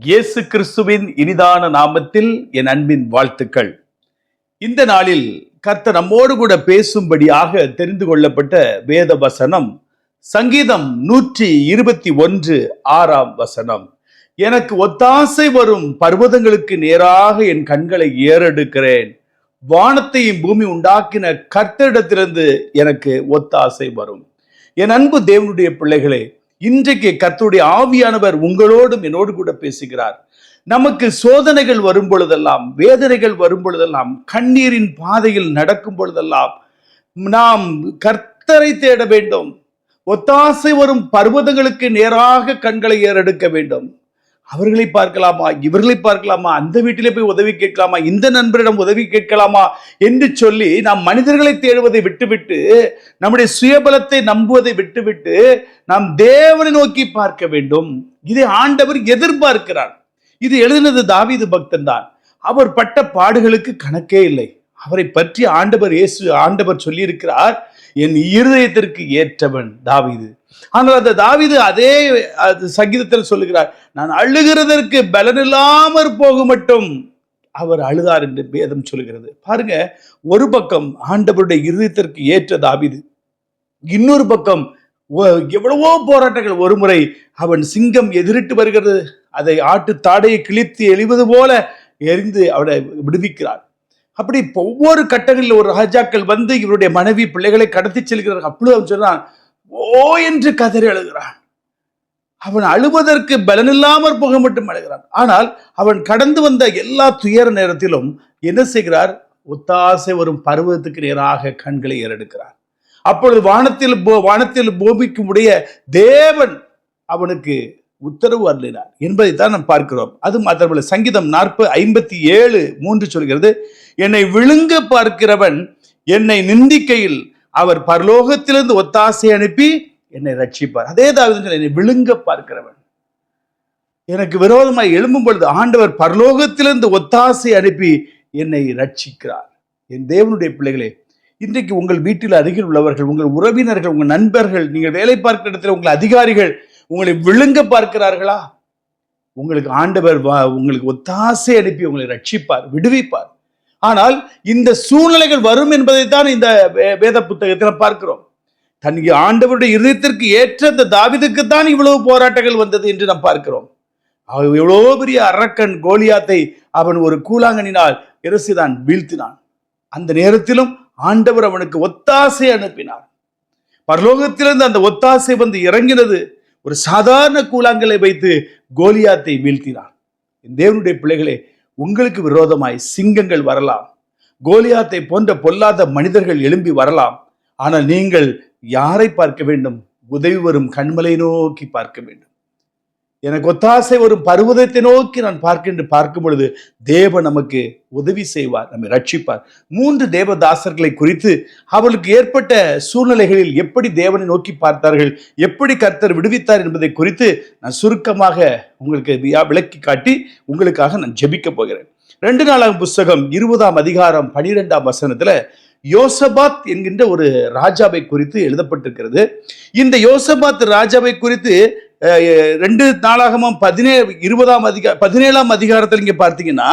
இயேசு கிறிஸ்துவின் இனிதான நாமத்தில் என் அன்பின் வாழ்த்துக்கள். இந்த நாளில் கர்த்த நம்மோடு கூட பேசும்படியாக தெரிந்து கொள்ளப்பட்ட வேத வசனம் சங்கீதம் நூற்றி இருபத்தி ஒன்று ஆறாம் வசனம். எனக்கு ஒத்தாசை வரும் பர்வதங்களுக்கு நேராக என் கண்களை ஏறெடுக்கிறேன். வானத்தையும் பூமி உண்டாக்கின கர்த்தரிடத்திலிருந்து எனக்கு ஒத்தாசை வரும். என் அன்பு தேவனுடைய பிள்ளைகளே இன்றைக்கு கர்த்தருடைய ஆவியானவர் உங்களோடும் என்னோடு கூட பேசுகிறார். நமக்கு சோதனைகள் வரும் பொழுதெல்லாம் வேதனைகள் வரும் பொழுதெல்லாம் கண்ணீரின் பாதையில் நடக்கும் பொழுதெல்லாம் நாம் கர்த்தரை தேட வேண்டும். ஒத்தாசை வரும் பர்வதங்களுக்கு நேராக கண்களை ஏறெடுக்க வேண்டும். அவர்களை பார்க்கலாமா? இவர்களை பார்க்கலாமா? அந்த வீட்டிலே போய் உதவி கேட்கலாமா? இந்த நண்பரிடம் உதவி கேட்கலாமா? என்று சொல்லி நாம் மனிதர்களை தேடுவதை விட்டுவிட்டு நம்முடைய சுயபலத்தை நம்புவதை விட்டுவிட்டு நாம் தேவனை நோக்கி பார்க்க வேண்டும். இதை ஆண்டவர் எதிர்பார்க்கிறார். இது எழுதினது தாவீது பக்தன் தான். அவர் பட்ட பாடுகளுக்கு கணக்கே இல்லை. அவரை பற்றி ஆண்டவர் இயேசு ஆண்டவர் சொல்லியிருக்கிறார் என் இருதயத்திற்கு ஏற்றவன் தாவிது. ஆனால் அந்த தாவீது அதே அது சங்கீதத்தில் சொல்லுகிறார் நான் அழுகிறதற்கு பலனில்லாமற் போகும் மட்டும் அவர் அழுதார் என்று வேதம் சொல்கிறது பாருங்க ஒரு பக்கம் ஆண்டவருடைய இருதயத்திற்கு ஏற்ற தாவிது இன்னொரு பக்கம் ஒ- எவ்வளவோ போராட்டங்கள் ஒரு முறை அவன் சிங்கம் எதிரிட்டு வருகிறது அதை ஆட்டு தாடையை கிழித்து எழிவது போல எரிந்து அவனை விடுவிக்கிறார். அப்படி ஒவ்வொரு கட்டங்களில் ஒரு ராஜாக்கள் வந்து இவருடைய மனைவி பிள்ளைகளை கடத்தி செல்கிறார் அப்பொழுது அவன் சொன்னான் ஓ என்று கதறி அழுகிறான். அவன் அழுவதற்கு பலனில்லாமற் போக மட்டும் அழுகிறான். ஆனால் அவன் கடந்து வந்த எல்லா துயர நேரத்திலும் என்ன செய்கிறார்? ஒத்தாசை வரும் பருவத்துக்கு நேராக கண்களை ஏறெடுக்கிறார். அப்பொழுது வானத்தில் போ- வானத்தில் பூமிக்கும் உடைய தேவன் அவனுக்கு உத்தரவு அருளினார். என்பதைத்தான் நாம் பார்க்கிறோம். அது மாத்திரமல்ல சங்கீதம் நாற்பது ஐம்பத்தி ஏழு மூன்று சொல்கிறது என்னை விழுங்க பார்க்கிறவன் என்னை நிந்திக்கையில் அவர் பரலோகத்திலிருந்து ஒத்தாசை அனுப்பி என்னை ரட்சிப்பார். அதே தாவது என்னை விழுங்க பார்க்கிறவன். எனக்கு விரோதமாய் எழும்பும் பொழுது ஆண்டவர் பரலோகத்திலிருந்து ஒத்தாசை அனுப்பி என்னை ரட்சிக்கிறார். என் தேவனுடைய பிள்ளைகளே இன்றைக்கு உங்கள் வீட்டில் அருகில் உள்ளவர்கள் உங்கள் உறவினர்கள் உங்கள் நண்பர்கள் நீங்கள் வேலை பார்க்கிற இடத்துல உங்கள் அதிகாரிகள் உங்களை விழுங்க பார்க்கிறார்களா? உங்களுக்கு ஆண்டவர் வா- உங்களுக்கு ஒத்தாசை அனுப்பி உங்களை ரட்சிப்பார் விடுவிப்பார். ஆனால் இந்த சூழ்நிலைகள் வரும் என்பதை தான் இந்த வே- வேத புத்தகத்தில் பார்க்கிறோம். தன் ஆண்டவருடைய இதயத்திற்கு ஏற்ற இந்த தாவிதுக்கு தான் இவ்வளவு போராட்டங்கள் வந்தது என்று நாம் பார்க்கிறோம். அவன் எவ்வளோ பெரிய அரக்கன் கோலியாத்தை அவன் ஒரு கூழாங்கனினால் இரசிதான் வீழ்த்தினான். அந்த நேரத்திலும் ஆண்டவர் அவனுக்கு ஒத்தாசை அனுப்பினார். பரலோகத்திலிருந்து அந்த ஒத்தாசை வந்து இறங்கினது ஒரு சாதாரண கூழாங்கலை வைத்து கோலியாத்தை வீழ்த்தினான் தேவனுடைய பிள்ளைகளே உங்களுக்கு விரோதமாய் சிங்கங்கள் வரலாம். கோலியாத்தை போன்ற பொல்லாத மனிதர்கள் எழும்பி வரலாம். ஆனால் நீங்கள் யாரை பார்க்க வேண்டும்? உதவி வரும் கண்மலை நோக்கி பார்க்க வேண்டும். எனக்கு ஒத்தாசை வரும் பருவதத்தை நோக்கி நான் பார்க்கின்ற பார்க்கும் பொழுது தேவன் நமக்கு உதவி செய்வார் நம்மை ரட்சிப்பார். மூன்று தேவதாசர்களை குறித்து அவர்களுக்கு ஏற்பட்ட சூழ்நிலைகளில் எப்படி தேவனை நோக்கி பார்த்தார்கள் எப்படி கர்த்தர் விடுவித்தார் என்பதை குறித்து நான் சுருக்கமாக உங்களுக்கு விளக்கி காட்டி உங்களுக்காக நான் ஜெபிக்க போகிறேன். ரெண்டு நாளாம் புஸ்தகம் இருபதாம் அதிகாரம் பனிரெண்டாம் வசனத்துல யோசபாத் என்கின்ற ஒரு ராஜாவை குறித்து எழுதப்பட்டிருக்கிறது. இந்த யோசபாத் ராஜாவை குறித்து ரெண்டு நாளாகமும் பதினேழு இருபதாம் அதிகா பதினேழாம் அதிகாரத்தில் இங்கே பார்த்தீங்கன்னா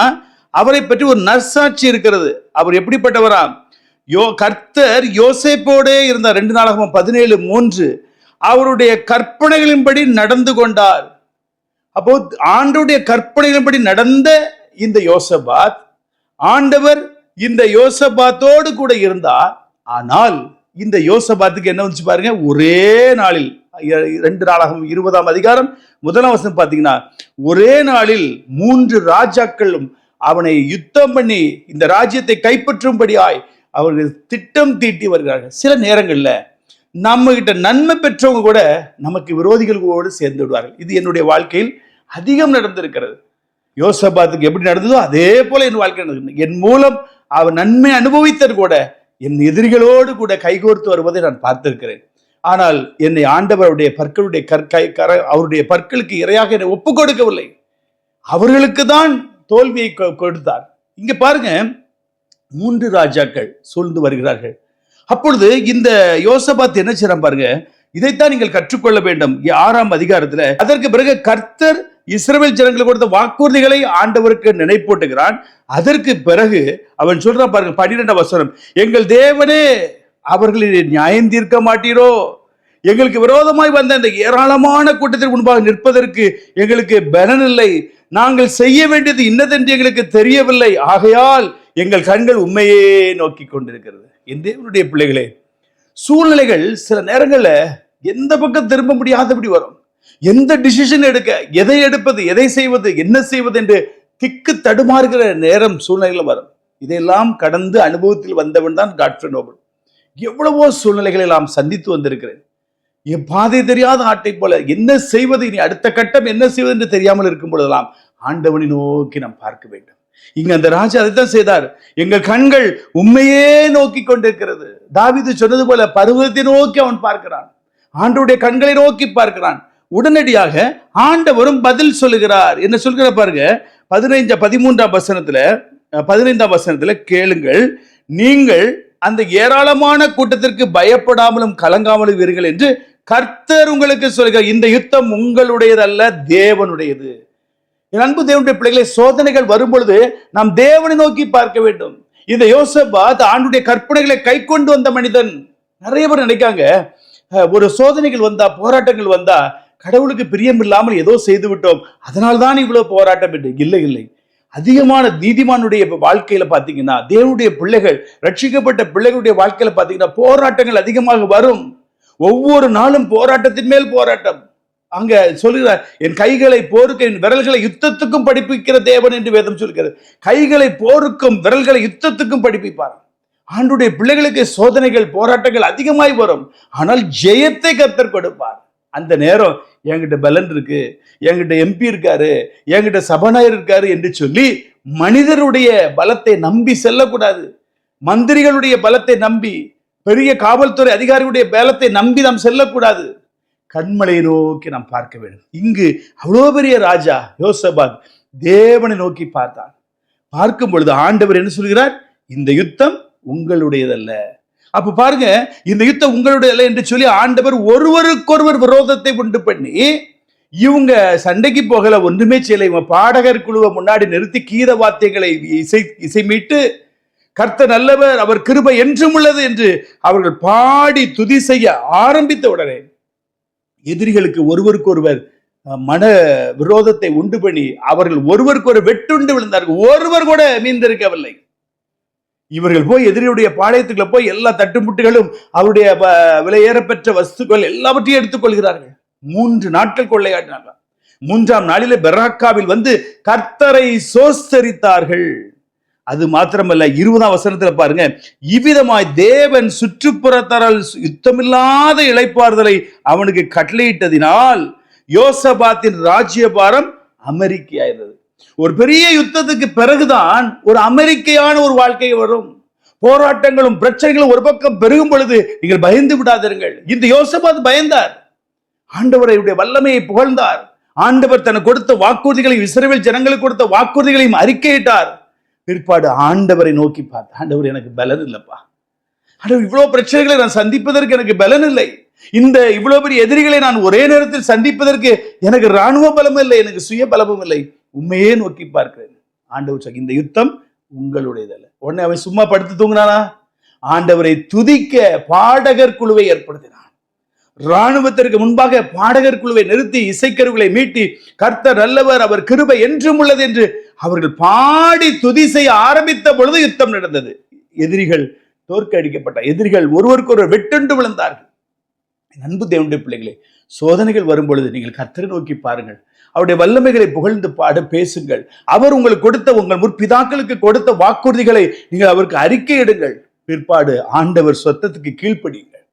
அவரை பற்றி ஒரு நர்சாட்சி இருக்கிறது. அவர் எப்படிப்பட்டவராம் யோ கர்த்தர் யோசேப்போடே இருந்தார். ரெண்டு நாளாகமும் பதினேழு மூன்று. அவருடைய கற்பனைகளின்படி நடந்து கொண்டார். அப்போ ஆண்டவருடைய கற்பனைகளின்படி நடந்த இந்த யோசபாத் ஆண்டவர் இந்த யோசபாத்தோடு கூட இருந்தார். ஆனால் இந்த யோசபாத்துக்கு என்ன வந்துச்சு பாருங்க? ஒரே நாளில். ரெண்டு நாளாகவும் இருபதாம் அதிகாரம் முதலாம் வசனம் பார்த்தீங்கன்னா ஒரே நாளில் மூன்று ராஜாக்களும் அவனை யுத்தம் பண்ணி இந்த ராஜ்யத்தை கைப்பற்றும்படியாய் அவர்கள் திட்டம் தீட்டி வருகிறார்கள். சில நேரங்களில் நம்ம கிட்ட நன்மை பெற்றவங்க கூட நமக்கு விரோதிகளோடு சேர்ந்து விடுவார்கள். இது என்னுடைய வாழ்க்கையில் அதிகம் நடந்திருக்கிறது. யோசபாத்துக்கு எப்படி நடந்ததோ அதே போல என் வாழ்க்கை நடந்தது என் மூலம் அவர் நன்மை அனுபவித்தது கூட என் எதிரிகளோடு கூட கைகோர்த்து வருவதை நான் பார்த்திருக்கிறேன். ஆனால் என்னை ஆண்டவருடைய பற்களுடைய கற்கை கர அவருடைய பற்களுக்கு இரையாக என்னை ஒப்பு கொடுக்கவில்லை அவர்களுக்கு தான் தோல்வியை கொ- கொடுத்தார். இங்க பாருங்க மூன்று ராஜாக்கள் சூழ்ந்து வருகிறார்கள். அப்பொழுது இந்த யோசபாத் என்ன செய்றான் பாருங்க இதைத்தான் நீங்கள் கற்றுக்கொள்ள வேண்டும். ஆறாம் அதிகாரத்துல அதற்கு பிறகு கர்த்தர் இஸ்ரேல் ஜனங்களுக்கு கொடுத்த வாக்குறுதிகளை ஆண்டவருக்கு நினைப்பூட்டுகிறான். அதற்கு பிறகு அவன் சொல்றான் பாருங்க பன்னிரெண்டாம் வசனம் எங்கள் தேவனே அவர்களை நியாயம் தீர்க்க மாட்டீரோ? எங்களுக்கு விரோதமாய் வந்த இந்த ஏராளமான கூட்டத்திற்கு முன்பாக நிற்பதற்கு எங்களுக்கு பலன் இல்லை. நாங்கள் செய்ய வேண்டியது இன்னதென்று எங்களுக்கு தெரியவில்லை. ஆகையால் எங்கள் கண்கள் உண்மையே நோக்கி கொண்டிருக்கிறது. என் தேவனுடைய பிள்ளைகளே சூழ்நிலைகள் சில நேரங்களில் எந்த பக்கம் திரும்ப முடியாதபடி வரும். எந்த டிசிஷன் எடுக்க எதை எடுப்பது எதை செய்வது என்ன செய்வது என்று திக்கு தடுமாறுகிற நேரம் சூழ்நிலையில் வரும். இதையெல்லாம் கடந்து அனுபவத்தில் வந்தவன் தான் காட்ஃப்ரே நோபல் எவ்வளவோ சூழ்நிலைகளை நாம் சந்தித்து வந்திருக்கிறேன். என் பாதை தெரியாத ஆட்டை போல என்ன செய்வது? இனி அடுத்த கட்டம் என்ன செய்வது என்று தெரியாமல் இருக்கும் பொழுதெல்லாம் ஆண்டவனை நோக்கி நாம் பார்க்க வேண்டும். இங்க அந்த ராஜா அதைத்தான் செய்தார். எங்க கண்கள் உண்மையே நோக்கி கொண்டிருக்கிறது. தாவிது சொன்னது போல பருவத்தை நோக்கி அவன் பார்க்கிறான். ஆண்டவுடைய கண்களை நோக்கி பார்க்கிறான். உடனடியாக ஆண்டவரும் பதில் சொல்லுகிறார். என்ன சொல்கிற பாருங்க. பதினைஞ்சா பதிமூன்றாம் வசனத்துல பதினைந்தாம் வசனத்துல கேளுங்கள். நீங்கள் அந்த ஏராளமான கூட்டத்திற்கு பயப்படாமலும் கலங்காமலும் வீர்கள் என்று கர்த்தர் உங்களுக்கு சொல்கிறார். இந்த யுத்தம் உங்களுடையதல்ல தேவனுடையது. என் அன்பு தேவனுடைய பிள்ளைகளை சோதனைகள் வரும்பொழுது நாம் தேவனை நோக்கி பார்க்க வேண்டும். இந்த யோசபாத் ஆண்டுடைய கற்பனைகளை கை கொண்டு வந்த மனிதன். நிறைய பேர் நினைக்காங்க ஒரு சோதனைகள் வந்தா போராட்டங்கள் வந்தா கடவுளுக்கு பிரியம் இல்லாமல் ஏதோ செய்து விட்டோம் அதனால்தான் இவ்வளவு போராட்டம் என்று. இல்லை இல்லை. அதிகமான நீதிமானுடைய வாழ்க்கையில பாத்தீங்கன்னா தேவனுடைய பிள்ளைகள் ரட்சிக்கப்பட்ட பிள்ளைகளுடைய வாழ்க்கையில பாத்தீங்கன்னா போராட்டங்கள் அதிகமாக வரும். ஒவ்வொரு நாளும் போராட்டத்தின் மேல் போராட்டம். அங்க சொல்லுகிறார் என் கைகளை போருக்கு என் விரல்களை யுத்தத்துக்கும் படிப்பிக்கிற தேவன் என்று வேதம் சொல்கிறது. கைகளை போருக்கும் விரல்களை யுத்தத்துக்கும் படிப்பிப்பார். ஆண்டுடைய பிள்ளைகளுக்கு சோதனைகள் போராட்டங்கள் அதிகமாய் வரும். ஆனால் ஜெயத்தை கத்தர் கொடுப்பார். அந்த நேரம் என்கிட்ட பலன் இருக்கு என்கிட்ட எம்பி இருக்காரு என்கிட்ட சபாநாயகர் இருக்காரு என்று சொல்லி மனிதருடைய பலத்தை நம்பி செல்லக்கூடாது. மந்திரிகளுடைய பலத்தை நம்பி பெரிய காவல்துறை அதிகாரிகளுடைய பலத்தை நம்பி நாம் செல்லக்கூடாது. கண்மலையை நோக்கி நாம் பார்க்க வேண்டும். இங்கு அவ்வளோ பெரிய ராஜா யோசபாத் தேவனை நோக்கி பார்த்தான். பார்க்கும் பொழுது ஆண்டவர் என்ன சொல்கிறார்? இந்த யுத்தம் உங்களுடையதல்ல. அப்ப பாருங்க இந்த யுத்தம் உங்களுடையதல்ல என்று சொல்லி ஆண்டவர் ஒருவருக்கொருவர் விரோதத்தை உண்டு பண்ணி இவங்க சண்டைக்கு போகல ஒன்றுமே செய்யல. இவங்க பாடகர் குழுவை முன்னாடி நிறுத்தி கீத வாத்தியங்களை இசை இசை மீட்டு நல்லவர் அவர் கிருபை என்றும் உள்ளது என்று அவர்கள் பாடி துதி செய்ய ஆரம்பித்த உடனே எதிரிகளுக்கு ஒருவருக்கொருவர் மன விரோதத்தை உண்டு பண்ணி அவர்கள் ஒருவருக்கொரு வெட்டுண்டு விழுந்தார்கள். ஒருவர் கூட மீந்திருக்கவில்லை. இவர்கள் போய் எதிரியுடைய பாளையத்துக்குள்ள போய் எல்லா தட்டுமுட்டுகளும் அவருடைய வ- விலையேறப்பெற்ற வஸ்துக்கள் எல்லாவற்றையும் எடுத்துக்கொள்கிறார்கள் மூன்று நாட்கள் கொள்ளையாடினார்கள். மூன்றாம் நாளிலே பெராக்காவில் வந்து கர்த்தரை சோஸ்தரித்தார்கள். அது மாத்திரமல்ல இருபதாம் வசனத்துல பாருங்க இவ்விதமாய் தேவன் சுற்றுப்புறத்தரால் யுத்தமில்லாத இழைப்பாறுதலை அவனுக்கு கட்டளையிட்டதினால் யோசபாத்தின் ராஜ்யபாரம் அமெரிக்கையாயிருந்தது ஒரு பெரிய யுத்தத்துக்கு பிறகுதான் ஒரு அமெரிக்கையான ஒரு வாழ்க்கை வரும். போராட்டங்களும் பிரச்சனைகளும் ஒரு பக்கம் பெருகும் பொழுது நீங்கள் பயந்து விடாதீர்கள் இந்த யோசபாத் பயந்தார். ஆண்டவரையுடைய வல்லமையை புகழ்ந்தார். ஆண்டவர் தனக்கு கொடுத்த வாக்குறுதிகளையும் இஸ்ரேல் ஜனங்களுக்கு கொடுத்த வாக்குறுதிகளையும் அறிக்கையிட்டார். பிற்பாடு ஆண்டவரை நோக்கி பார்த்து ஆண்டவர் எனக்கு பலன் இல்லப்பா. ஆண்டவர் இவ்வளவு பிரச்சனைகளை நான் சந்திப்பதற்கு எனக்கு பலன் இல்லை. இந்த இவ்வளவு பெரிய எதிரிகளை நான் ஒரே நேரத்தில் சந்திப்பதற்கு எனக்கு ராணுவ பலமும் இல்லை எனக்கு சுய பலமும் இல்லை. உண்மையே நோக்கி பார்க்கிறேன். ஆண்டவர் சொல் இந்த யுத்தம் உங்களுடையதல்ல. உடனே அவன் சும்மா படுத்து தூங்கினானா? ஆண்டவரை துதிக்க பாடகர் குழுவை ஏற்படுத்தினான். ராணுவத்திற்கு முன்பாக பாடகர் குழுவை நிறுத்தி இசைக்கருவிகளை மீட்டி கர்த்தர் நல்லவர் அவர் கிருபை என்றும் உள்ளது என்று அவர்கள் பாடி துதி செய்ய ஆரம்பித்த பொழுது யுத்தம் நடந்தது. எதிரிகள் தோற்கடிக்கப்பட்ட எதிரிகள் ஒருவருக்கொருவர் வெட்டுண்டு விழுந்தார்கள். அன்பு தேவனுடைய பிள்ளைகளே சோதனைகள் வரும் பொழுது நீங்கள் கர்த்தரை நோக்கி பாருங்கள். அவருடைய வல்லமைகளை புகழ்ந்து பாட பேசுங்கள். அவர் உங்களுக்கு கொடுத்த உங்கள் முற்பிதாக்களுக்கு கொடுத்த வாக்குறுதிகளை நீங்கள் அவருக்கு அறிக்கையிடுங்கள் பிற்பாடு ஆண்டவர் சொத்தத்துக்கு கீழ்ப்படியுங்கள்.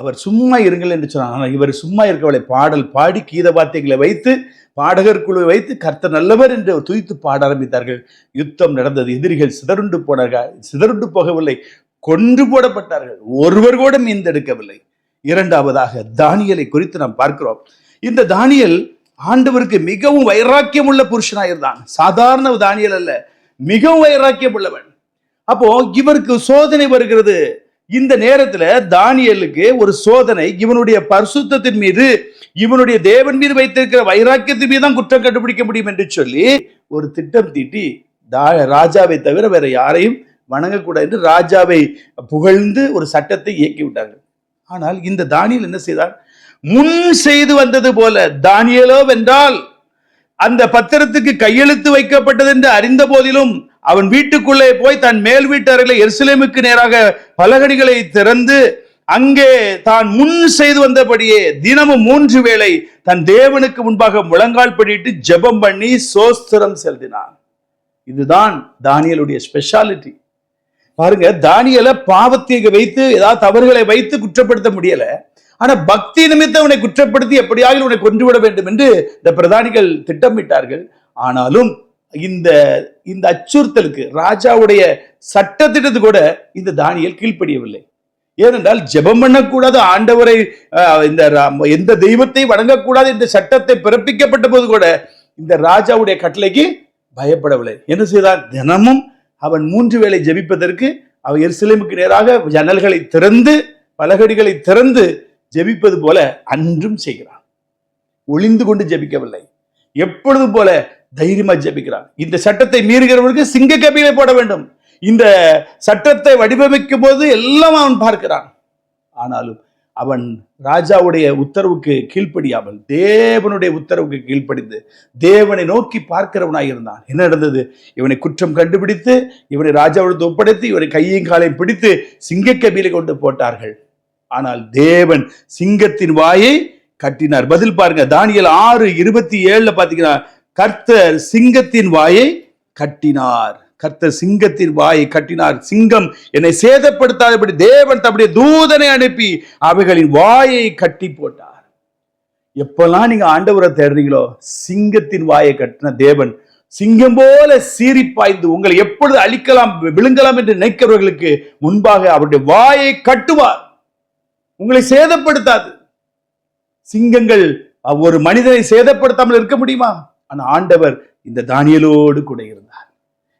அவர் சும்மா இருங்கள் என்று சொன்னார். ஆனால் இவர் சும்மா இருக்கவளை பாடல் பாடி கீத வார்த்தைகளை வைத்து பாடகர் குழுவை வைத்து கர்த்தர் நல்லவர் என்று துதித்து பாட ஆரம்பித்தார்கள். யுத்தம் நடந்தது. எதிரிகள் சிதறுண்டு போனார்கள். சிதறுண்டு போகவில்லை. கொன்று போடப்பட்டார்கள். ஒருவர் கூட மீந்தெடுக்கவில்லை. இரண்டாவதாக தானியலை குறித்து நாம் பார்க்கிறோம். இந்த தானியல் ஆண்டவருக்கு மிகவும் வைராக்கியம் உள்ள புருஷனாயிருந்தான் சாதாரண தானியல் அல்ல மிகவும் வைராக்கியம் உள்ளவன் அப்போ இவருக்கு சோதனை வருகிறது. இந்த நேரத்துல தானியலுக்கு ஒரு சோதனை இவனுடைய பரிசுத்தத்தின் மீது இவனுடைய தேவன் மீது வைத்திருக்கிற வைராக்கியத்தின் மீது தான் குற்றம் கண்டுபிடிக்க முடியும் என்று சொல்லி ஒரு திட்டம் தீட்டி தா- ராஜாவை தவிர வேற யாரையும் வணங்கக்கூடாது என்று ராஜாவை புகழ்ந்து ஒரு சட்டத்தை இயக்கி விட்டாங்க ஆனால் இந்த தானியல் என்ன செய்தார்? முன் செய்து வந்தது போல. தானியலோ வென்றால் அந்த பத்திரத்துக்கு கையெழுத்து வைக்கப்பட்டது என்று அறிந்த போதிலும் அவன் வீட்டுக்குள்ளே போய் தன் மேல் வீட்டறையில் எருசலேமுக்கு நேராக பலகடிகளை திறந்து அங்கே தான் முன் செய்து வந்தபடியே தினமும் மூன்று வேளை தன் தேவனுக்கு முன்பாக முழங்கால் படிட்டு ஜெபம் பண்ணி சோஸ்திரம் செலுத்தினான். இதுதான் தானியலுடைய ஸ்பெஷாலிட்டி பாருங்க தானியலை பாவத்தை வைத்து ஏதாவது தவறுகளை வைத்து குற்றப்படுத்த முடியல. ஆனா பக்தி நிமித்தம் உன்னை குற்றப்படுத்தி எப்படியாக உன்னை கொன்றுவிட வேண்டும் என்று இந்த பிரதானிகள் திட்டமிட்டார்கள். ஆனாலும் இந்த இந்த அச்சுறுத்தலுக்கு ராஜாவுடைய சட்டத்திட்டத்து கூட இந்த தானியல் கீழ்ப்படியவில்லை. ஏனென்றால் ஜெபம் பண்ணக்கூடாது ஆண்டவரை இந்த எந்த தெய்வத்தை வணங்கக்கூடாது என்ற சட்டத்தை பிறப்பிக்கப்பட்ட போது கூட இந்த ராஜாவுடைய கட்டளைக்கு பயப்படவில்லை. என்ன செய்தார் தினமும் அவன் மூன்று வேளை ஜெபிப்பதற்கு அவன் எருசலேமுக்கு நேராக ஜன்னல்களை திறந்து பலகடிகளை திறந்து ஜெபிப்பது போல அன்றும் செய்கிறான். ஒளிந்து கொண்டு ஜெபிக்கவில்லை. எப்பொழுது போல தைரியமா ஜெபிக்கிறான். இந்த சட்டத்தை மீறுகிறவருக்கு சிங்க கபிலை போட வேண்டும். இந்த சட்டத்தை வடிவமைக்கும் போது எல்லாம் அவன் பார்க்கிறான். ஆனாலும் அவன் ராஜாவுடைய உத்தரவுக்கு கீழ்ப்படியாமல் தேவனுடைய உத்தரவுக்கு கீழ்ப்படிந்து தேவனை நோக்கி பார்க்கிறவனாய் இருந்தான் என்ன நடந்தது? இவனை குற்றம் கண்டுபிடித்து இவனை ராஜாவிடத்து ஒப்படைத்து இவனை கையையும் காலையும் பிடித்து சிங்கக்கபியில கொண்டு போட்டார்கள். ஆனால் தேவன் சிங்கத்தின் வாயை கட்டினார். பதில் பாருங்க தானியல் ஆறு இருபத்தி ஏழுல பாத்தீங்கன்னா கர்த்தர் சிங்கத்தின் வாயை கட்டினார். கர்த்தர் சிங்கத்தின் வாயை கட்டினார். சிங்கம் என்னை சேதப்படுத்தாதபடி தேவன் தம்முடைய தூதனை அனுப்பி அவைகளின் வாயை கட்டி போட்டார். எப்பெல்லாம் நீங்க ஆண்டவரை தேடுறீங்களோ சிங்கத்தின் வாயை கட்டின தேவன் சிங்கம் போல சீறி பாய்ந்து உங்களை எப்பொழுது அழிக்கலாம் விழுங்கலாம் என்று நினைக்கிறவர்களுக்கு முன்பாக அவருடைய வாயை கட்டுவார். உங்களை சேதப்படுத்தாது. சிங்கங்கள் ஒரு மனிதனை சேதப்படுத்தாமல் இருக்க முடியுமா? ஆனா ஆண்டவர் இந்த தானியலோடு கூட இருந்தார்.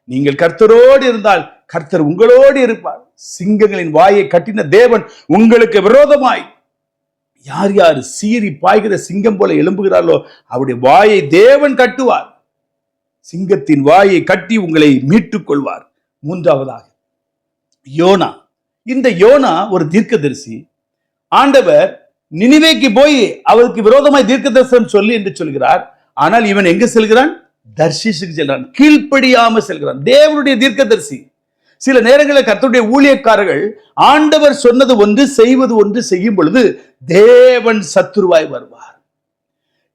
நீங்கள் கர்த்தரோடு இருந்தால் கர்த்தர் உங்களோடு இருப்பார். சிங்கங்களின் வாயை கட்டின தேவன் உங்களுக்கு விரோதமாய் யார் யார் சீறி பாய்கிற சிங்கம் போல எழும்புகிறார்களோ அவருடைய வாயை தேவன் கட்டுவார். சிங்கத்தின் வாயை கட்டி உங்களை மீட்டுக் கொள்வார் மூன்றாவதாக யோனா. இந்த யோனா ஒரு தீர்க்கதரிசி. ஆண்டவர் நினைவேக்கு போய் அவருக்கு விரோதமாய் தீர்க்க தரிசனம் சொல்லி என்று சொல்கிறார். ஆனால் இவன் எங்க செல்கிறான்? தர்ஷிஷுக்கு செல்கிறான். கீழ்ப்படியாம செல்கிறான். தேவனுடைய தீர்க்கதரிசி. சில நேரங்களில் கர்த்தருடைய ஊழியக்காரர்கள் ஆண்டவர் சொன்னது ஒன்று செய்வது ஒன்று செய்யும் பொழுது தேவன் சத்துருவாய் வருவார்.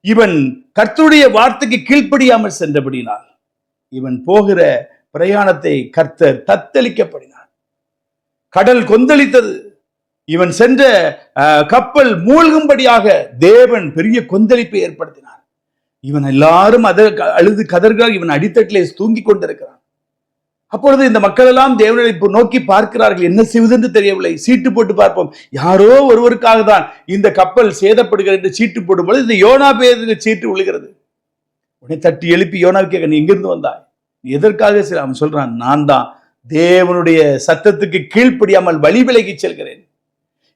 இவன் கர்த்தருடைய வார்த்தைக்கு கீழ்ப்படியாமல் சென்றபடினால் இவன் போகிற பிரயாணத்தை கர்த்தர் தத்தளிக்கப்படினார். கடல் கொந்தளித்தது. இவன் சென்ற கப்பல் மூழ்கும்படியாக தேவன் பெரிய கொந்தளிப்பை ஏற்படுத்தினார். இவன் எல்லாரும் அத அழுது கதறுகிறார் இவன் அடித்தட்டிலே தூங்கிக் கொண்டிருக்கிறான். அப்பொழுது இந்த மக்கள் எல்லாம் தேவனை நோக்கி பார்க்கிறார்கள். என்ன செய்வதென்று தெரியவில்லை. சீட்டு போட்டு பார்ப்போம். யாரோ ஒருவருக்காக தான் இந்த கப்பல் சேதப்படுகிறது என்று சீட்டு போடும்போது இந்த யோனா பேருக்கு சீட்டு விழுகிறது. உடனே தட்டி எழுப்பி யோனா கேட்க நீ எங்கிருந்து வந்தாய்? நீ எதற்காக சில? அவன் சொல்றான் நான் தான். தேவனுடைய சத்தத்துக்கு கீழ்ப்படியாமல் வழி விலகி செல்கிறேன்.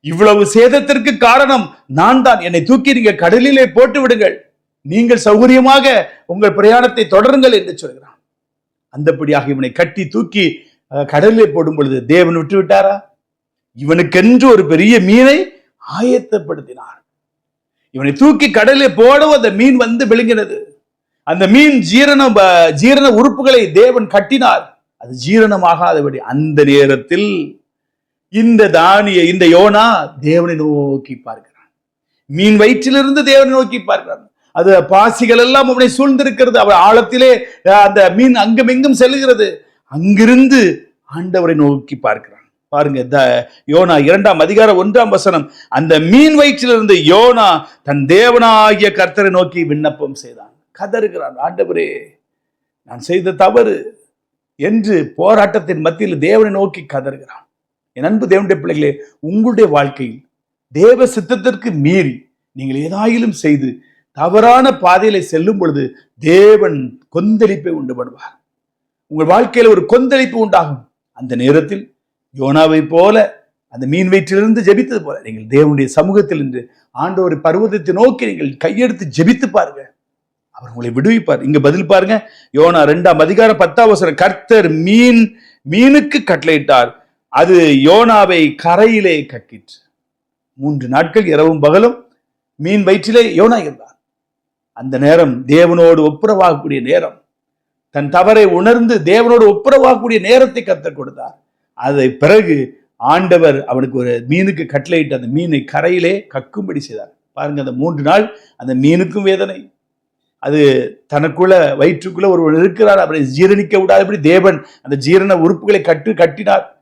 இவ்வளவு சேதத்திற்கு காரணம் நான் தான் என்னை தூக்கி நீங்க கடலிலே போட்டு விடுங்கள். நீங்கள் சௌகரியமாக உங்கள் பிரயாணத்தை தொடருங்கள் என்று சொல்கிறான். அந்தப்படியாக இவனை கட்டி தூக்கி அஹ், கடலிலே போடும் பொழுது தேவன் விட்டு விட்டாரா? இவனுக்கென்று ஒரு பெரிய மீனை ஆயத்தப்படுத்தினார். இவனை தூக்கி கடலிலே போடவும் அந்த மீன் வந்து விழுங்கினது. அந்த மீன் ஜீரண ஜீரண உறுப்புகளை தேவன் கட்டினார். அது ஜீரணமாகாதபடி அந்த நேரத்தில் இந்த தானிய இந்த யோனா தேவனை நோக்கி பார்க்கிறான். மீன் வயிற்றிலிருந்து தேவனை நோக்கி பார்க்கிறான். அது பாசிகள் எல்லாம் அவனை சூழ்ந்திருக்கிறது. அவர் ஆழத்திலே அந்த மீன் அங்கும் எங்கும் செல்கிறது அங்கிருந்து ஆண்டவரை நோக்கி பார்க்கிறான். பாருங்க த யோனா இரண்டாம் அதிகாரம் ஒன்றாம் வசனம். அந்த மீன் வயிற்றிலிருந்து யோனா தன் தேவனாகிய கர்த்தரை நோக்கி விண்ணப்பம் செய்தான். கதறுகிறான் ஆண்டவரே நான் செய்த தவறு என்று போராட்டத்தின் மத்தியில் தேவனை நோக்கி கதறுகிறான். என் அன்பு தேவனுடைய பிள்ளைகளே உங்களுடைய வாழ்க்கையில் தேவ சித்தத்திற்கு மீறி நீங்கள் ஏதாயிலும் செய்து தவறான பாதையில செல்லும் பொழுது தேவன் கொந்தளிப்பை உண்டு பண்ணுவார். உங்கள் வாழ்க்கையில ஒரு கொந்தளிப்பு உண்டாகும். அந்த நேரத்தில் யோனாவை போல அந்த மீன் வயிற்றிலிருந்து ஜெபித்தது போல நீங்கள் தேவனுடைய சமூகத்தில் இன்று ஆண்டவர் பருவத்தை நோக்கி நீங்கள் கையெடுத்து ஜெபித்து பாருங்க. அவர் உங்களை விடுவிப்பார். இங்க பதில் பாருங்க. யோனா ரெண்டாம் அதிகாரம் பத்தாம் வசனம் கர்த்தர் மீன் மீனுக்கு கட்டளையிட்டார். அது யோனாவை கரையிலே கக்கிற்று. மூன்று நாட்கள் இரவும் பகலும் மீன் வயிற்றிலே யோனா இருந்தார் அந்த நேரம் தேவனோடு ஒப்புரவாகக்கூடிய நேரம். தன் தவறை உணர்ந்து தேவனோடு ஒப்புரவாகக்கூடிய நேரத்தை கத்தர் கொடுத்தார். அதை பிறகு ஆண்டவர் அவனுக்கு ஒரு மீனுக்கு கட்டளையிட்டு அந்த மீனை கரையிலே கக்கும்படி செய்தார். பாருங்க அந்த மூன்று நாள் அந்த மீனுக்கும் வேதனை. அது தனக்குள்ள வயிற்றுக்குள்ள ஒருவர் இருக்கிறார். அவரை ஜீரணிக்க விடாதபடி தேவன் அந்த ஜீரண உறுப்புகளை கட்டு கட்டினார்.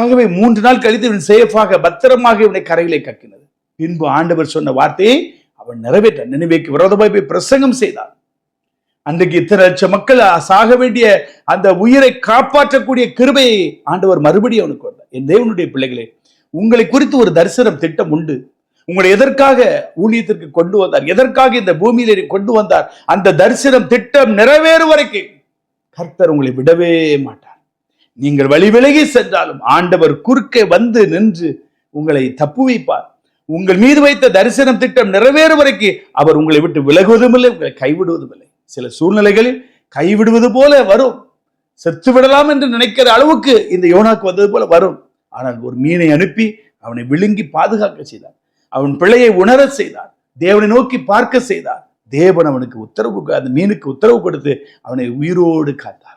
ஆகவே மூன்று நாள் கழித்து இவன் சேஃபாக பத்திரமாக இவனை கரையிலே கக்கினது. பின்பு ஆண்டவர் சொன்ன வார்த்தையை அவன் நிறைவேற்றான் நினைவேக்கு விரோதமாய் போய் பிரசங்கம் செய்தான். அன்றைக்கு இத்தனை லட்சம் மக்கள் சாக வேண்டிய அந்த உயிரை காப்பாற்றக்கூடிய கிருபையை ஆண்டவர் மறுபடியும் அவனுக்கு வந்தார் என் தேவனுடைய பிள்ளைகளே உங்களை குறித்து ஒரு தரிசனம் திட்டம் உண்டு. உங்களை எதற்காக ஊழியத்திற்கு கொண்டு வந்தார்? எதற்காக இந்த பூமியில கொண்டு வந்தார்? அந்த தரிசனம் திட்டம் நிறைவேறும் வரைக்கும் கர்த்தர் உங்களை விடவே மாட்டார். நீங்கள் வழி விலகி சென்றாலும் ஆண்டவர் குறுக்கே வந்து நின்று உங்களை தப்புவிப்பார். உங்கள் மீது வைத்த தரிசனம் திட்டம் நிறைவேறும் வரைக்கும் அவர் உங்களை விட்டு விலகுவதும் இல்லை உங்களை கைவிடுவதும் இல்லை சில சூழ்நிலைகளில் கைவிடுவது போல வரும். செத்து விடலாம் என்று நினைக்கிற அளவுக்கு இந்த யோனாக்கு வந்தது போல வரும். ஆனால் ஒரு மீனை அனுப்பி அவனை விழுங்கி பாதுகாக்க செய்தார். அவன் பிள்ளையை உணரச் செய்தார். தேவனை நோக்கி பார்க்க செய்தார். தேவன் அவனுக்கு உத்தரவு அந்த மீனுக்கு உத்தரவு கொடுத்து அவனை உயிரோடு காத்தார்.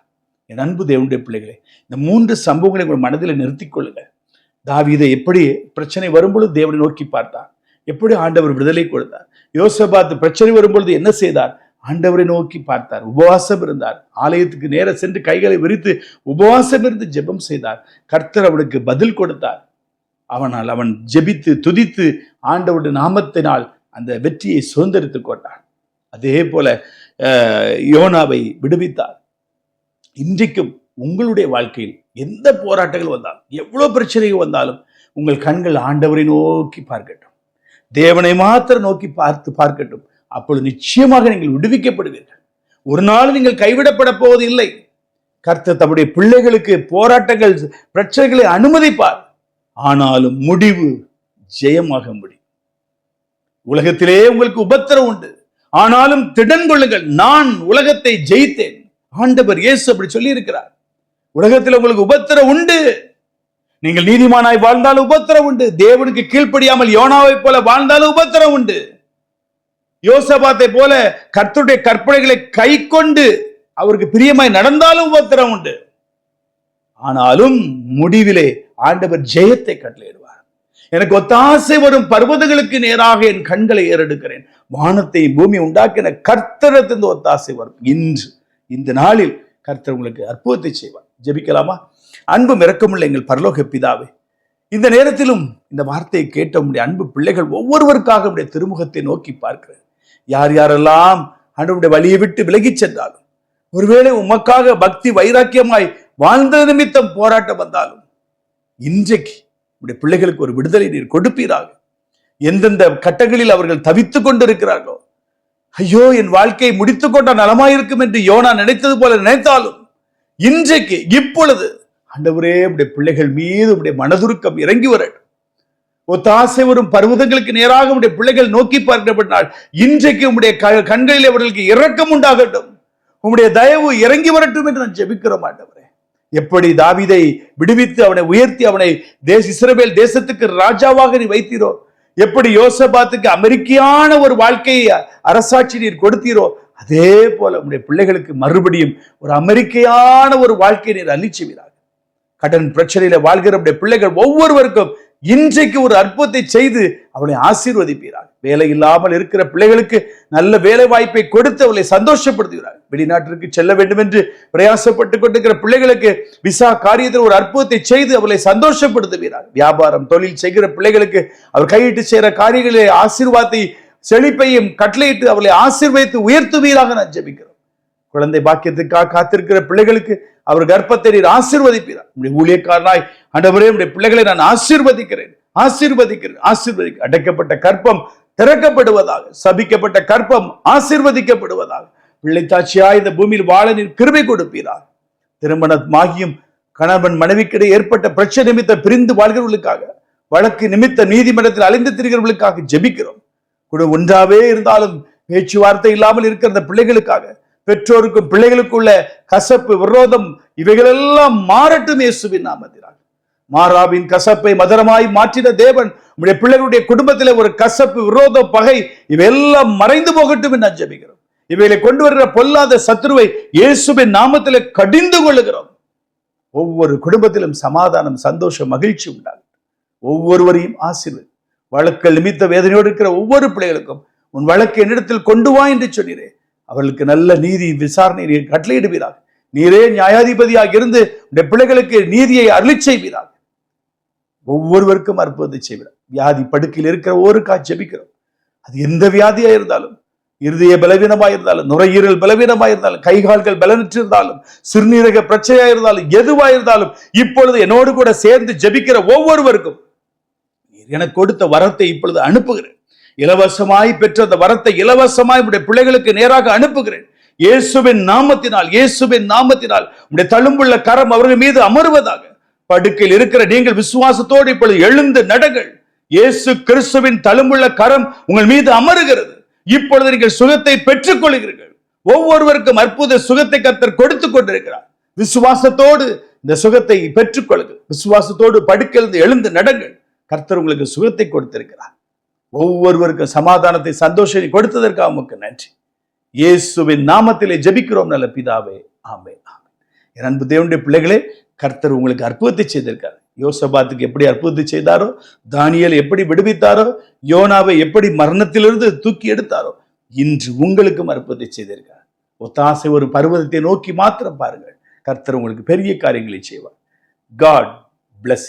என் அன்பு தேவனுடைய பிள்ளைகளே இந்த மூன்று சம்பவங்களை உங்கள் மனதில் நிறுத்திக் கொள்ளுங்க தாவீதை எப்படி பிரச்சனை வரும்பொழுது தேவனை நோக்கி பார்த்தார் எப்படி ஆண்டவர் விடுதலை கொடுத்தார். யோசபாத்து பிரச்சனை வரும்பொழுது என்ன செய்தார்? ஆண்டவரை நோக்கி பார்த்தார். உபவாசம் இருந்தார். ஆலயத்துக்கு நேர சென்று கைகளை விரித்து உபவாசம் இருந்து ஜெபம் செய்தார். கர்த்தர் அவனுக்கு பதில் கொடுத்தார். அவனால் அவன் ஜெபித்து துதித்து ஆண்டவருடைய நாமத்தினால் அந்த வெற்றியை சுதந்திரித்துக் கொண்டான். அதே போல யோனாவை விடுவித்தார். இன்றைக்கும் உங்களுடைய வாழ்க்கையில் எந்த போராட்டங்கள் வந்தாலும் எவ்வளவு பிரச்சனைகள் வந்தாலும் உங்கள் கண்கள் ஆண்டவரை நோக்கி பார்க்கட்டும். தேவனை மாத்திரம் நோக்கி பார்த்து பார்க்கட்டும். அப்பொழுது நிச்சயமாக நீங்கள் விடுவிக்கப்படுவீர்கள். ஒரு நாள் நீங்கள் கைவிடப்பட போவது இல்லை கர்த்தர் தம்முடைய பிள்ளைகளுக்கு போராட்டங்கள் பிரச்சனைகளை அனுமதிப்பார். ஆனாலும் முடிவு ஜெயமாக முடியும். உலகத்திலே உங்களுக்கு உபத்திரம் உண்டு. ஆனாலும் திடன் கொள்ளுங்கள். நான் உலகத்தை ஜெயித்தேன். ஆண்டவர் இயேசு அப்படி சொல்லி இருக்கிறார் உலகத்தில் உங்களுக்கு உபத்திரம் உண்டு. நீங்கள் நீதிமானாய் வாழ்ந்தாலும் உபத்திரம் உண்டு. தேவனுக்கு கீழ்ப்படியாமல் யோனாவை போல வாழ்ந்தாலும் உபத்திரம் உண்டு. யோசபாத்தை போல கர்த்தருடைய கற்பனைகளை கை கொண்டு அவருக்கு பிரியமாய் நடந்தாலும் உபத்திரம் உண்டு. ஆனாலும் முடிவிலே ஆண்டவர் ஜெயத்தை கட்டளையிடுவார். எனக்கு ஒத்தாசை வரும் பர்வதங்களுக்கு நேராக என் கண்களை ஏறெடுக்கிறேன். வானத்தை பூமி உண்டாக்கின கர்த்தரத்திலிருந்து ஒத்தாசை வரும். இன்று இந்த நாளில் கர்த்தர் உங்களுக்கு அற்புதத்தை செய்வார். ஜெபிக்கலாமா? அன்பும் இரக்கமுள்ள எங்கள் பரலோக பிதாவே இந்த நேரத்திலும் இந்த வார்த்தையை கேட்ட உடைய அன்பு பிள்ளைகள் ஒவ்வொருவருக்காக உடைய திருமுகத்தை நோக்கி பார்க்கிறேன் யார் யாரெல்லாம் ஆண்டவருடைய வழியை விட்டு விலகிச் சென்றாலும் ஒருவேளை உமக்காக பக்தி வைராக்கியமாய் வாழ்ந்த நிமித்தம் போராட்டம் வந்தாலும் இன்றைக்கு உடைய பிள்ளைகளுக்கு ஒரு விடுதலை நீர் கொடுப்பீராக. எந்தெந்த கட்டங்களில் அவர்கள் தவித்துக் கொண்டிருக்கிறார்களோ ஐயோ என் வாழ்க்கையை முடித்து கொண்டால் நலமாயிருக்கும் என்று யோனா நினைத்தது போல நினைத்தாலும் இன்றைக்கு இப்பொழுது ஆண்டவரே உடைய பிள்ளைகள் மீது உடைய மனதுருக்கம் இறங்கி வரட்டும் ஒத்தாசை வரும் பர்வதங்களுக்கு நேராக உடைய பிள்ளைகள் நோக்கி பார்க்கப்பட்டால் இன்றைக்கு உடைய க- கண்களில் அவர்களுக்கு இரக்கம் உண்டாகட்டும் உம்முடைய தயவு இறங்கி வரட்டும் என்று நான் ஜெபிக்கிறோம் ஆண்டவரே. எப்படி தாவிதை விடுவித்து அவனை உயர்த்தி அவனை தேச இஸ்ரவேல் தேசத்துக்கு ராஜாவாக நீ வைத்தீரோ? எப்படி யோசபாத்துக்கு அமெரிக்கையான ஒரு வாழ்க்கையை அரசாட்சி நீர் கொடுத்தீரோ அதே போல உம்முடைய பிள்ளைகளுக்கு மறுபடியும் ஒரு அமெரிக்கையான ஒரு வாழ்க்கையை நீர் அளிச்சுவீராக கடன் பிரச்சனையில வாழ்கிற பிள்ளைகள் ஒவ்வொருவருக்கும் இன்றைக்கு ஒரு அற்புதத்தை செய்து அவளை ஆசீர்வதிப்பீராக. வேலை இல்லாமல் இருக்கிற பிள்ளைகளுக்கு நல்ல வேலை வாய்ப்பை கொடுத்து அவளை சந்தோஷப்படுத்துகிறார். வெளிநாட்டிற்கு செல்ல வேண்டும் என்று பிரயாசப்பட்டு கொண்டிருக்கிற பிள்ளைகளுக்கு விசா காரியத்தில் ஒரு அற்புதத்தை செய்து அவளை சந்தோஷப்படுத்துகிறார் வியாபாரம் தொழில் செய்கிற பிள்ளைகளுக்கு அவர் கையிட்டு செய்கிற காரியங்களிலே ஆசீர்வாதத்தை செழிப்பையும் கட்டளையிட்டு அவளை ஆசீர்வதித்து உயர்த்துவீராக நான் ஜெபிக்கிறோம். குழந்தை பாக்கியத்துக்காக காத்திருக்கிற பிள்ளைகளுக்கு அவர் கர்ப்பத்தை நீர் ஆசீர்வதிப்பீரார் உடைய ஊழியக்காரனாய் ஆண்டவரே உடைய பிள்ளைகளை நான் ஆசீர்வதிக்கிறேன். ஆசீர்வதிக்கிறேன் ஆசிர்வதிக்க அடைக்கப்பட்ட கற்பம் திறக்கப்படுவதாக சபிக்கப்பட்ட கற்பம் ஆசீர்வதிக்கப்படுவதாக. பிள்ளைத்தாட்சியா இந்த பூமியில் வாழ நீர் கிருபை கொடுப்பீரார் திருமணமாகியும் கணவன் மனைவிக்கிடையே ஏற்பட்ட பிரச்சனை நிமித்த பிரிந்து வாழ்கிறவர்களுக்காக வழக்கு நிமித்த நீதிமன்றத்தில் அலைந்து திரிகிறவர்களுக்காக ஜெபிக்கிறோம். கூட ஒன்றாவே இருந்தாலும் பேச்சுவார்த்தை இல்லாமல் இருக்கிற அந்த பிள்ளைகளுக்காக பெற்றோருக்கும் பிள்ளைகளுக்குள்ள கசப்பு விரோதம் இவைகளெல்லாம் மாறட்டும் இயேசுவின் நாமத்தினால். மாறாவின் கசப்பை மதுரமாய் மாற்றின தேவன் உடைய பிள்ளைகளுடைய குடும்பத்தில் ஒரு கசப்பு விரோத பகை இவையெல்லாம் மறைந்து போகட்டும் என்று அஞ்சபிக்கிறோம். இவைகளை கொண்டு வருகிற பொல்லாத சத்ருவை இயேசுவின் நாமத்தில் கடிந்து கொள்ளுகிறோம். ஒவ்வொரு குடும்பத்திலும் சமாதானம் சந்தோஷம் மகிழ்ச்சி உண்டாகும் ஒவ்வொருவரையும் ஆசீர்வதி வழக்கல் நிமித்த வேதனையோடு இருக்கிற ஒவ்வொரு பிள்ளைகளுக்கும் உன் வழக்கு என்னிடத்தில் கொண்டு வா என்று சொன்னீரே அவர்களுக்கு நல்ல நீதி விசாரணை நீர் கட்டளையிடுவீராக. நீரே நியாயாதிபதியாக இருந்து உடைய பிள்ளைகளுக்கு நீதியை அருளி செய்வீராக. ஒவ்வொருவருக்கும் அற்புதத்தை செய்வீராக. வியாதி படுக்கையில் இருக்கிற ஒருக்கா ஜெபிக்கிறோம். அது எந்த வியாதியா இருந்தாலும் இருதய பலவீனமாக இருந்தாலும் நுரையீரல் பலவீனமாக இருந்தாலும் கைகால்கள் பலனற்று இருந்தாலும் சிறுநீரக பிரச்சனையா இருந்தாலும் எதுவா இருந்தாலும் இப்பொழுது என்னோடு கூட சேர்ந்து ஜெபிக்கிற ஒவ்வொருவருக்கும் நீர் எனக்கு கொடுத்த வரத்தை இப்பொழுது அனுப்புகிறேன். இலவசமாய் பெற்ற அந்த வரத்தை இலவசமாய் உடைய பிள்ளைகளுக்கு நேராக அனுப்புகிறேன். இயேசுவின் நாமத்தினால் இயேசுவின் நாமத்தினால் உடைய தழும்புள்ள கரம் அவர்கள் மீது அமருவதாக. படுக்கையில் இருக்கிற நீங்கள் விசுவாசத்தோடு இப்பொழுது எழுந்து நடங்கள். இயேசு கிறிஸ்துவின் தழும்புள்ள கரம் உங்கள் மீது அமருகிறது. இப்பொழுது நீங்கள் சுகத்தை பெற்றுக் கொள்கிறீர்கள் ஒவ்வொருவருக்கும் அற்புத சுகத்தை கர்த்தர் கொடுத்து கொண்டிருக்கிறார். விசுவாசத்தோடு இந்த சுகத்தை பெற்றுக்கொள்ளுங்கள். விசுவாசத்தோடு படுக்கிலிருந்து எழுந்து நடங்கள். கர்த்தர் உங்களுக்கு சுகத்தை கொடுத்திருக்கிறார். ஒவ்வொருவருக்கும் சமாதானத்தை சந்தோஷத்தை கொடுத்ததற்காக உமக்கு நன்றி. இயேசுவின் நாமத்திலே ஜெபிக்கிறோம் நல்ல பிதாவே. ஆமே ஆமே என் அன்பு தேவனுடைய பிள்ளைகளே கர்த்தர் உங்களுக்கு அற்புதத்தை செய்திருக்கார். யோசபாத்துக்கு எப்படி அற்புதத்தை செய்தாரோ தானியல் எப்படி விடுவித்தாரோ யோனாவை எப்படி மரணத்திலிருந்து தூக்கி எடுத்தாரோ இன்று உங்களுக்கும் அற்புதத்தை செய்திருக்கார். ஒத்தாசை ஒரு பர்வதத்தை நோக்கி மாத்திரம் பாருங்கள். கர்த்தர் உங்களுக்கு பெரிய காரியங்களை செய்வார். God bless